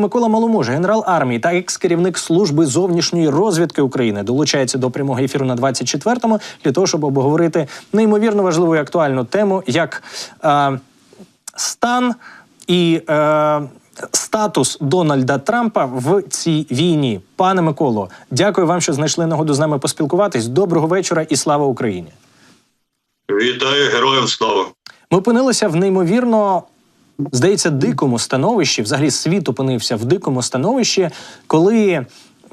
Микола Маломуж, генерал армії та екс-керівник служби зовнішньої розвідки України, долучається до прямого ефіру на 24-му для того, щоб обговорити неймовірно важливу і актуальну тему, як е, стан і е, статус Дональда Трампа в цій війні. Пане Миколо, дякую вам, що знайшли нагоду з нами поспілкуватись. Доброго вечора і слава Україні. Вітаю героям слава. Ми опинилися в неймовірно, здається, дикому становищі. Взагалі, світ опинився в дикому становищі, коли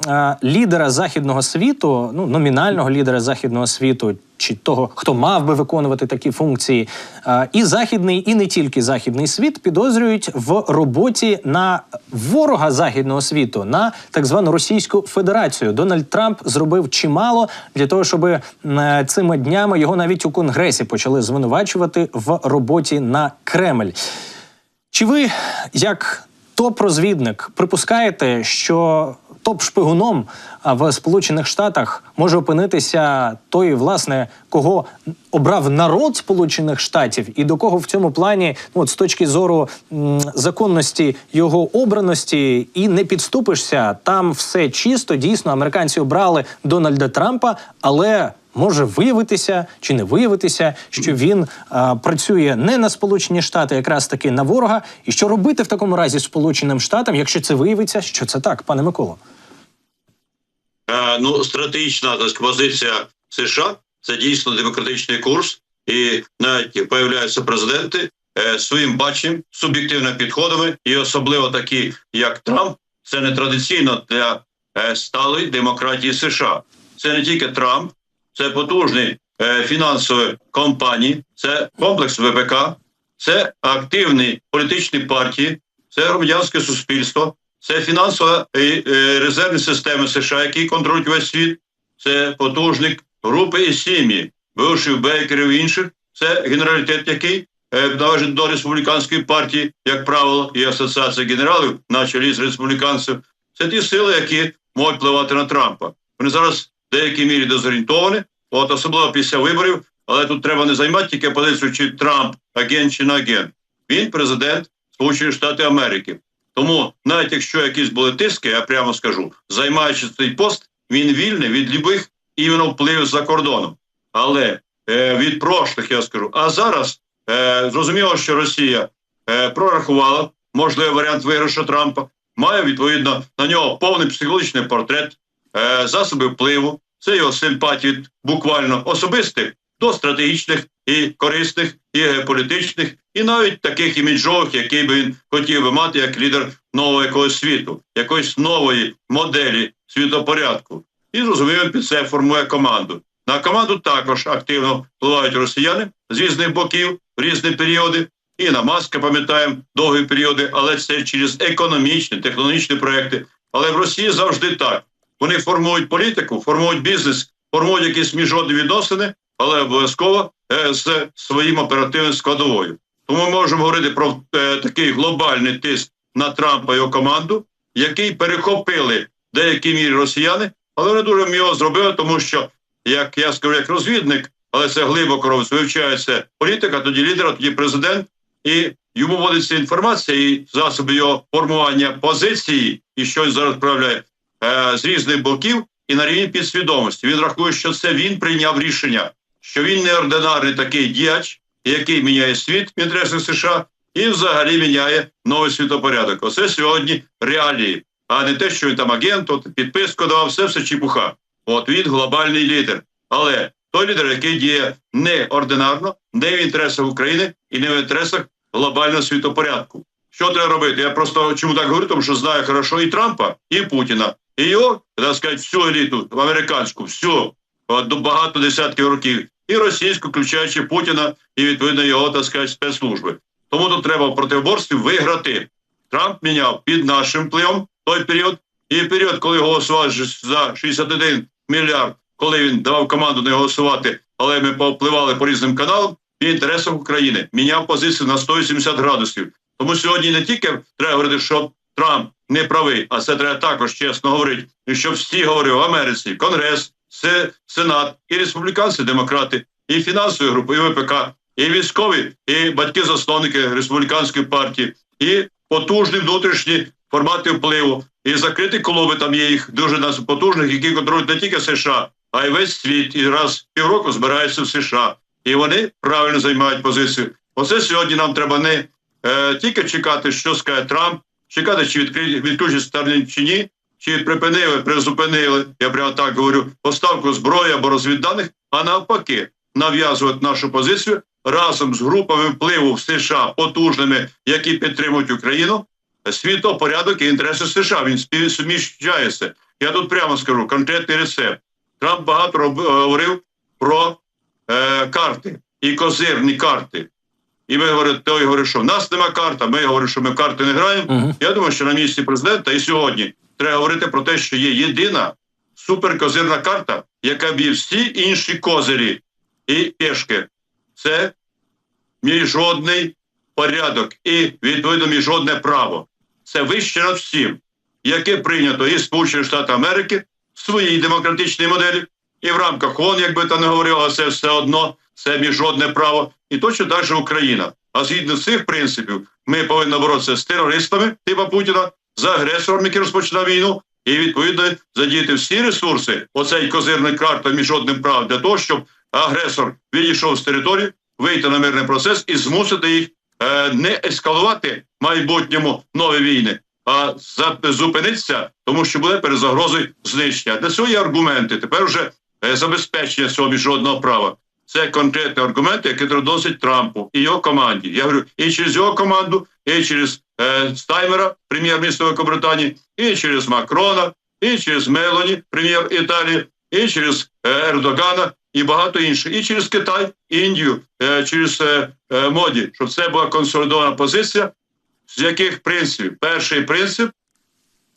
е, лідера західного світу, ну номінального лідера західного світу, чи того, хто мав би виконувати такі функції, е, і західний, і не тільки західний світ підозрюють в роботі на ворога західного світу, на так звану Російську Федерацію. Дональд Трамп зробив чимало для того, щоб е, цими днями його навіть у конгресі почали звинувачувати в роботі на Кремль. Чи ви, як топ-розвідник, припускаєте, що топ-шпигуном в Сполучених Штатах може опинитися той, власне, кого обрав народ Сполучених Штатів, і до кого в цьому плані, ну от з точки зору законності його обраності, і не підступишся, там все чисто. Дійсно, американці обрали Дональда Трампа, але може виявитися чи не виявитися, що він а, працює не на Сполучені Штати, якраз таки на ворога. І що робити в такому разі Сполученим Штатам, якщо це виявиться, що це так, пане Миколо? Е, ну, стратегічна позиція США це дійсно демократичний курс, і навіть появляються президенти е, своїм баченням, суб'єктивними підходами, і особливо такі, як Трамп, це не традиційно для е, сталої демократії США. Це не тільки Трамп, це потужні е, фінансові компанії, це комплекс ВПК, це активні політичні партії, це громадянське суспільство, це фінансова і е, резервні системи США, які контролюють весь світ. Це потужник групи і сім'ї, вивших бейкерів і інших. Це генералітет, який е, належить до республіканської партії, як правило, і асоціація генералів на чолі з республіканців. Це ті сили, які можуть впливати на Трампа. Вони зараз в деякій мірі дезорієнтовані, от особливо після виборів. Але тут треба не займати тільки позицію, чи Трамп агент чи не агент. Він президент Сполучених Штатів Америки. Тому, навіть якщо якісь були тиски, я прямо скажу, займаючи цей пост, він вільний від любих іменно впливів за кордоном. Але е, від прошлих я скажу. А зараз е, зрозуміло, що Росія е, прорахувала можливий варіант виграшу Трампа, має відповідно на нього повний психологічний портрет, засоби впливу. Це його симпатії буквально особистих до стратегічних і корисних, і геополітичних, і навіть таких іміджових, які би він хотів би мати як лідер нового якогось світу, якоїсь нової моделі світопорядку. І зрозуміло, під це формує команду. На команду також активно впливають росіяни з різних боків в різні періоди. І на маска пам'ятаємо довгі періоди, але це через економічні, технологічні проекти. Але в Росії завжди так. Вони формують політику, формують бізнес, формують якісь міжнародні відносини, але обов'язково е, з своїм оперативним складовою. Тому ми можемо говорити про е, такий глобальний тиск на Трампа і його команду, який перехопили в деякій мірі росіяни, але вони дуже вміло зробили, тому що, як я скажу, як розвідник, але це глибоко вивчається політика, тоді лідер, тоді президент, і йому вводиться інформація і засоби його формування позиції, і щось зараз проявляє е, з різних боків і на рівні підсвідомості. Він рахує, що це він прийняв рішення, що він неординарний такий діяч, який міняє світ в інтересах США, і взагалі міняє новий світопорядок. Оце сьогодні реалії, а не те, що він там агент, от підписку давав, все все чепуха. От він глобальний лідер. Але той лідер, який діє неординарно, не в інтересах України і не в інтересах глобального світопорядку. Що треба робити? Я просто чому так говорю, тому що знаю хорошо і Трампа, і Путіна, і його, так сказати, всю еліту американську, всю от, багато десятків років, і російську, включаючи Путіна і відповідно його так сказати, спецслужби. Тому тут треба в протиборстві виграти. Трамп міняв під нашим впливом той період, і період, коли голосував за 61 мільярд, коли він давав команду не голосувати, але ми повпливали по різним каналам в інтересах України. Міняв позицію на 180 градусів. Тому сьогодні не тільки треба говорити, що Трамп не правий, а це треба також чесно говорити. І щоб всі говорили в Америці, Конгрес, Сенат, і республіканці, демократи, і фінансові групи, і ВПК, і військові, і батьки-засновники республіканської партії, і потужні внутрішні формати впливу і закриті клуби. Там є їх дуже нас потужних, які контролюють не тільки США, а й весь світ. І раз півроку збираються в США. І вони правильно займають позицію. Оце сьогодні нам треба не е, тільки чекати, що скаже Трамп, чекати, чи відключать Старлінг чи ні, чи припинили, призупинили, я прямо так говорю, поставку зброї або розвідданих, а навпаки, нав'язувати нашу позицію разом з групами впливу в США потужними, які підтримують Україну, світопорядок і інтереси США. Він співсуміщається. Я тут прямо скажу конкретний рецепт. Трамп багато говорив про е, карти і козирні карти. І ми говоримо, той говорить, що в нас нема карта. Ми говоримо, що ми в карти не граємо. Мгм. Я думаю, що на місці президента і сьогодні треба говорити про те, що є єдина суперкозирна карта, яка б'є всі інші козирі і пешки. Це міжнародний порядок і відповідно міжнародне право. Це вище над всім, яке прийнято і Сполучені Штати Америки в своїй демократичній моделі, і в рамках ООН, як би то не говорило, але це все одно це міжнародне право, і точно так же Україна. А згідно цих принципів, ми повинні боротися з терористами типа Путіна, з агресором, який розпочинав війну, і відповідно задіяти всі ресурси, оцей козирний карта міжнародним правом, для того, щоб агресор відійшов з території, вийти на мирний процес і змусити їх е, не ескалувати в майбутньому нові війни, а зупинитися, тому що буде перед загрозою знищення. Для цього є аргументи. Тепер вже е, забезпечення цього міжнародного права. Це конкретні аргументи, які доносять Трампу і його команді. Я говорю і через його команду, і через е, Стаймера, прем'єр-міністра Великобританії, і через Макрона, і через Мелоні, прем'єр Італії, і через е, Ердогана, і багато інших, і через Китай, Індію, е, через е, е, моді, щоб це була консолідована позиція, з яких принципів перший принцип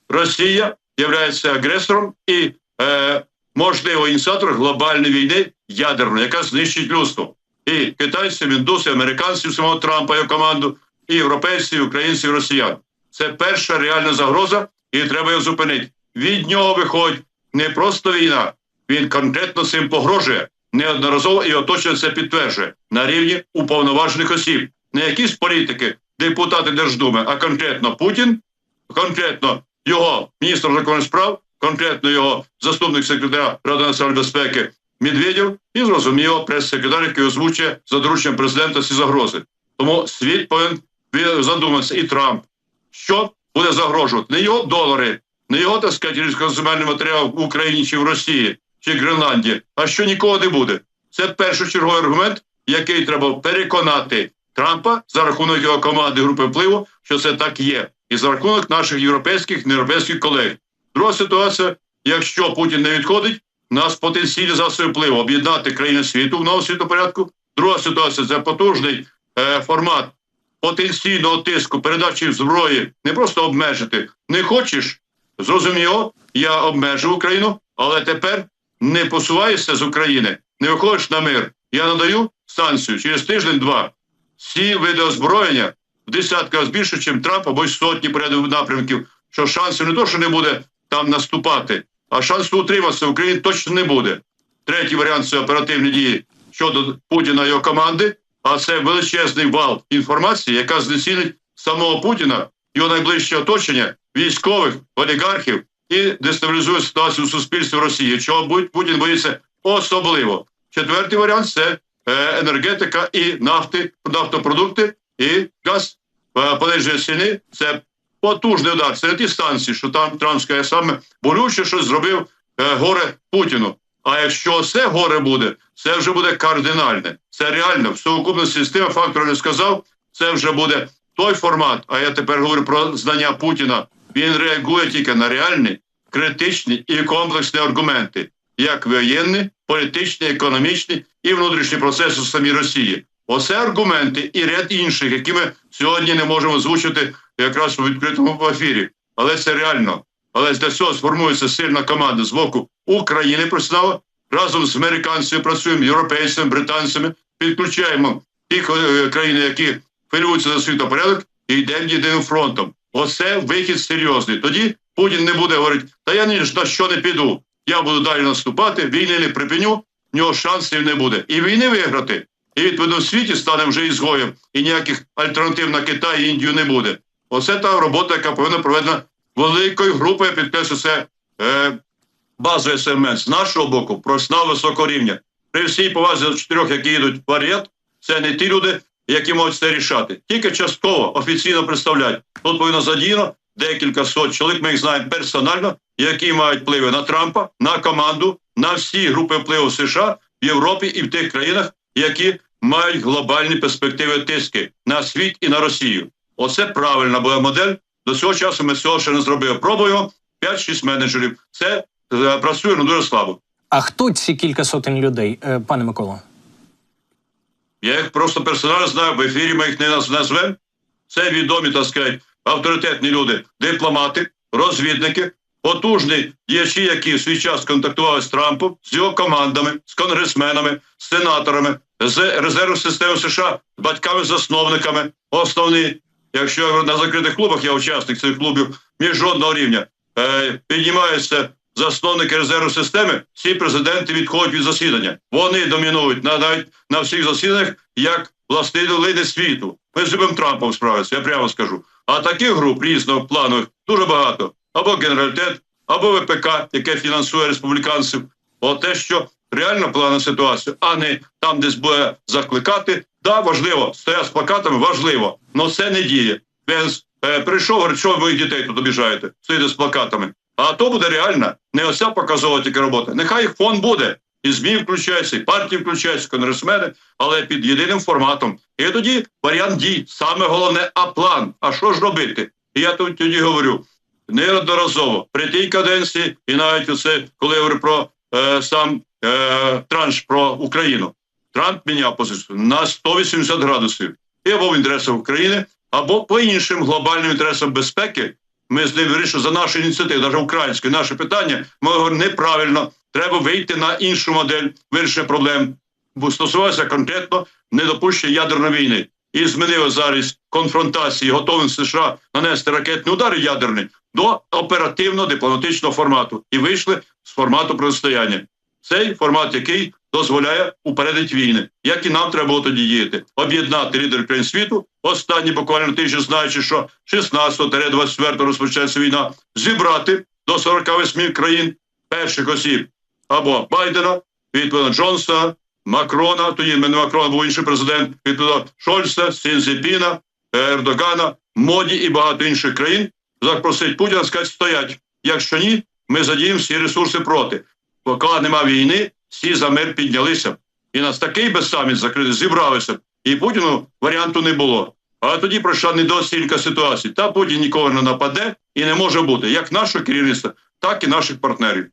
Росія є агресором і е, можливо ініціатор глобальної війни ядерної, яка знищить людство. І китайців, індусів, американців, самого Трампа його команду, і європейців, українців, росіян. Це перша реальна загроза, і треба його зупинити. Від нього виходить не просто війна, він конкретно цим погрожує неодноразово і оточення це підтверджує на рівні уповноважених осіб, не якісь політики, депутати Держдуми, а конкретно Путін, конкретно його міністр закордонних справ, конкретно його заступник секретаря Ради національної безпеки Медведєв і зрозуміло прес-секретар, який озвучує за дорученням президента ці загрози. Тому світ повинен задуматися і Трамп, що буде загрожувати не його долари, не його так сказати, різкоземельний матеріал в Україні чи в Росії чи Гренландії, а що нікого не буде. Це першочерговий аргумент, який треба переконати Трампа за рахунок його команди групи впливу, що це так є, і за рахунок наших європейських неєвропейських колег. Друга ситуація: якщо Путін не відходить, нас потенційні засоби впливу об'єднати країни світу в новому світопорядку. Друга ситуація це потужний е, формат потенційного тиску, передачі зброї, не просто обмежити. Не хочеш, зрозуміло, я обмежу Україну, але тепер не посуваєшся з України, не виходиш на мир. Я надаю санкцію через тиждень-два. Всі види озброєння в десятки разів ніж Трамп, або й сотні порядок напрямків, що шансів не то, що не буде там наступати, а шансу утриматися в Україні точно не буде. Третій варіант це оперативні дії щодо Путіна і його команди, а це величезний вал інформації, яка знецінить самого Путіна, його найближче оточення, військових, олігархів і дестабілізує ситуацію у суспільстві Росії, чого Путін боїться особливо. Четвертий варіант це е, енергетика і нафти, нафтопродукти і газ. Е, Пониження ціни це потужний удар. Не ті станції, що там Трамп скаже саме болюче, що зробив е, горе Путіну. А якщо це горе буде, це вже буде кардинальне. Це реально в сукупності з тими факторами, що сказав, це вже буде той формат. А я тепер говорю про знання Путіна. Він реагує тільки на реальні, критичні і комплексні аргументи, як воєнні, політичні, економічні і внутрішні процеси в самій Росії. Оце аргументи і ряд інших, які ми сьогодні не можемо озвучити якраз у відкритому ефірі. Але це реально. Але для цього сформується сильна команда з боку України професіонала. Разом з американцями працюємо, європейцями, британцями, підключаємо ті е, країни, які хвилюються за світопорядок, і йдемо єдиним фронтом. Оце вихід серйозний. Тоді Путін не буде говорити, та я ні на що не піду. Я буду далі наступати, війни не припиню, в нього шансів не буде. І війни виграти. І відповідно в світі стане вже ізгоєм, і ніяких альтернатив на Китай і Індію не буде. Оце та робота, яка повинна проведена великою групою, я підкреслю, це е, базовий сегмент з нашого боку, професіонал високого рівня. При всій повазі до чотирьох, які йдуть варіант, це не ті люди, які можуть це рішати. Тільки частково офіційно представляють. Тут повинно задіяно декілька сот чоловік. Ми їх знаємо персонально, які мають впливи на Трампа, на команду, на всі групи впливу в США, в Європі і в тих країнах, які мають глобальні перспективи тиски на світ і на Росію. Оце правильна була модель. До цього часу ми цього ще не зробили. Пробуємо 5-6 менеджерів. Це е, працює ну, дуже слабо. А хто ці кілька сотень людей, е, пане Миколо? Я їх просто персонально знаю, в ефірі ми їх не наз- назвемо. Це відомі, так сказати, авторитетні люди, дипломати, розвідники, потужні діячі, які в свій час контактували з Трампом, з його командами, з конгресменами, з сенаторами, з резервної системи США, з батьками-засновниками. Основні, якщо на закритих клубах я учасник цих клубів міжнародного рівня, е, піднімаються засновники резервної системи, всі президенти відходять від засідання. Вони домінують на навіть на всіх засіданнях як властелини світу. Ми з любим Трампом справимося, я прямо скажу. А таких груп різного планових дуже багато. Або генералітет, або ВПК, яке фінансує республіканців. От те, що реально плана ситуацію, а не там, десь буде закликати. Да, важливо, стоять з плакатами, важливо, але це не діє. Він е, прийшов, говорить, що ви дітей тут обіжаєте, стоїте з плакатами. А то буде реально не оця показова тільки робота. Нехай фон буде. І ЗМІ включаються, і партії включаються, і конгресмени, але під єдиним форматом. І тоді варіант дій. Саме головне, а план. А що ж робити? І я тут тоді говорю неодноразово при тій каденції, і навіть оце, коли я говорю про е, сам е, транш про Україну. Трамп міняв позицію на 180 градусів. І або в інтересах України, або по іншим глобальним інтересам безпеки. Ми з ним вирішили за нашу ініціативу, навіть українське наше питання. Ми говоримо неправильно. Треба вийти на іншу модель вирішення проблем, бо стосувалося конкретно недопущення ядерної війни. І змінили зараз конфронтації, готовність США нанести ракетні удари ядерні до оперативно-дипломатичного формату і вийшли з формату протистояння. Цей формат, який дозволяє упередити війни, як і нам треба було тоді діяти, об'єднати лідерів країн світу. Останні буквально тижні, знаючи, що 16-24 розпочнеться війна, зібрати до 48 країн перших осіб або Байдена, відповідно Джонсона, Макрона. Тоді мене Макрон був інший президент, відповідно Шольца, Сінзепіна, Ердогана, Моді і багато інших країн. Запросить Путіна, сказати, стоять. Якщо ні, ми задіємо всі ресурси проти. Поки нема війни, всі за мир піднялися. І нас такий безсаміт закритий, зібралися. І Путіну варіанту не було. А тоді пройшла недооцінка ситуації. Та Путін нікого не нападе і не може бути як нашого керівництва, так і наших партнерів.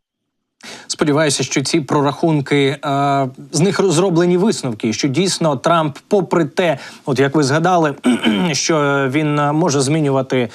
Сподіваюся, що ці прорахунки е, з них зроблені висновки, що дійсно Трамп, попри те, от як ви згадали, що він е, може змінювати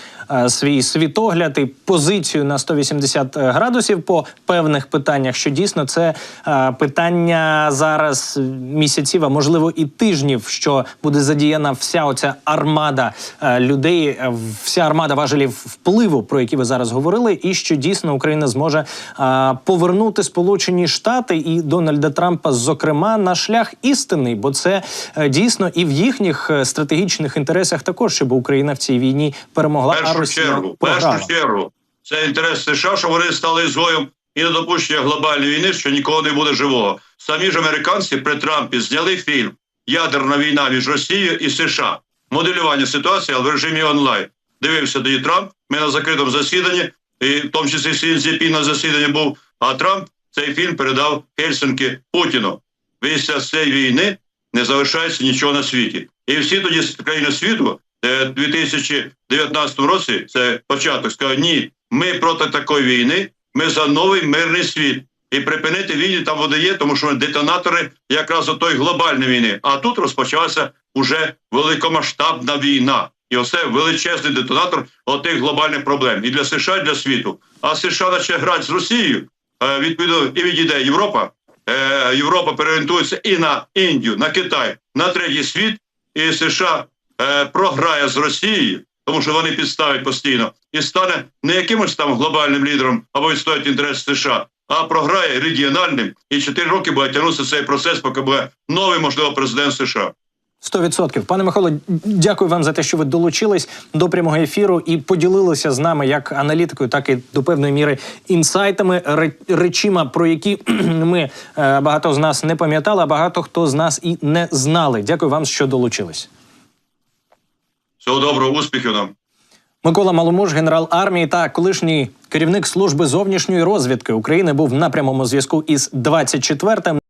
свій світогляд і позицію на 180 градусів по певних питаннях, що дійсно це е, питання зараз місяців, а можливо і тижнів, що буде задіяна вся оця армада е, людей, е, вся армада важелів впливу, про які ви зараз говорили, і що дійсно Україна зможе е, повернути Сполучені Штати і Дональда Трампа, зокрема, на шлях істинний, бо це е, дійсно і в їхніх е, стратегічних інтересах також, щоб Україна в цій війні перемогла. Першу чергу, в першу чергу, це інтерес США, що вони стали згоєм і недопущення глобальної війни, що нікого не буде живого. Самі ж американці при Трампі зняли фільм Ядерна війна між Росією і США. Моделювання ситуації, але в режимі онлайн. Дивився тоді Трамп. Ми на закритому засіданні, і в тому числі Сі Цзіньпін на засіданні був. А Трамп цей фільм передав Хельсинки Путіну. Після цієї війни не залишається нічого на світі. І всі тоді країни світу 2019 році, це початок, сказали, ні, ми проти такої війни, ми за новий мирний світ. І припинити війни там вони є, тому що вони детонатори якраз до тої глобальної війни. А тут розпочалася уже великомасштабна війна. І оце величезний детонатор отих глобальних проблем і для США, і для світу. А США почне грати з Росією, е, відповідно, і відійде Європа. Е, Європа переорієнтується і на Індію, на Китай, на третій світ, і США е, програє з Росією, тому що вони підставить постійно, і стане не якимось там глобальним лідером або відстоять інтерес США, а програє регіональним. І чотири роки буде тягнутися цей процес, поки буде новий, можливо, президент США. 100%. Пане Михайло, дякую вам за те, що ви долучились до прямого ефіру і поділилися з нами як аналітикою, так і до певної міри інсайтами, речима, про які ми е, багато з нас не пам'ятали, а багато хто з нас і не знали. Дякую вам, що долучились. Всього доброго, успіхів нам. Микола Маломуж, генерал армії та колишній керівник служби зовнішньої розвідки України, був на прямому зв'язку із 24-м.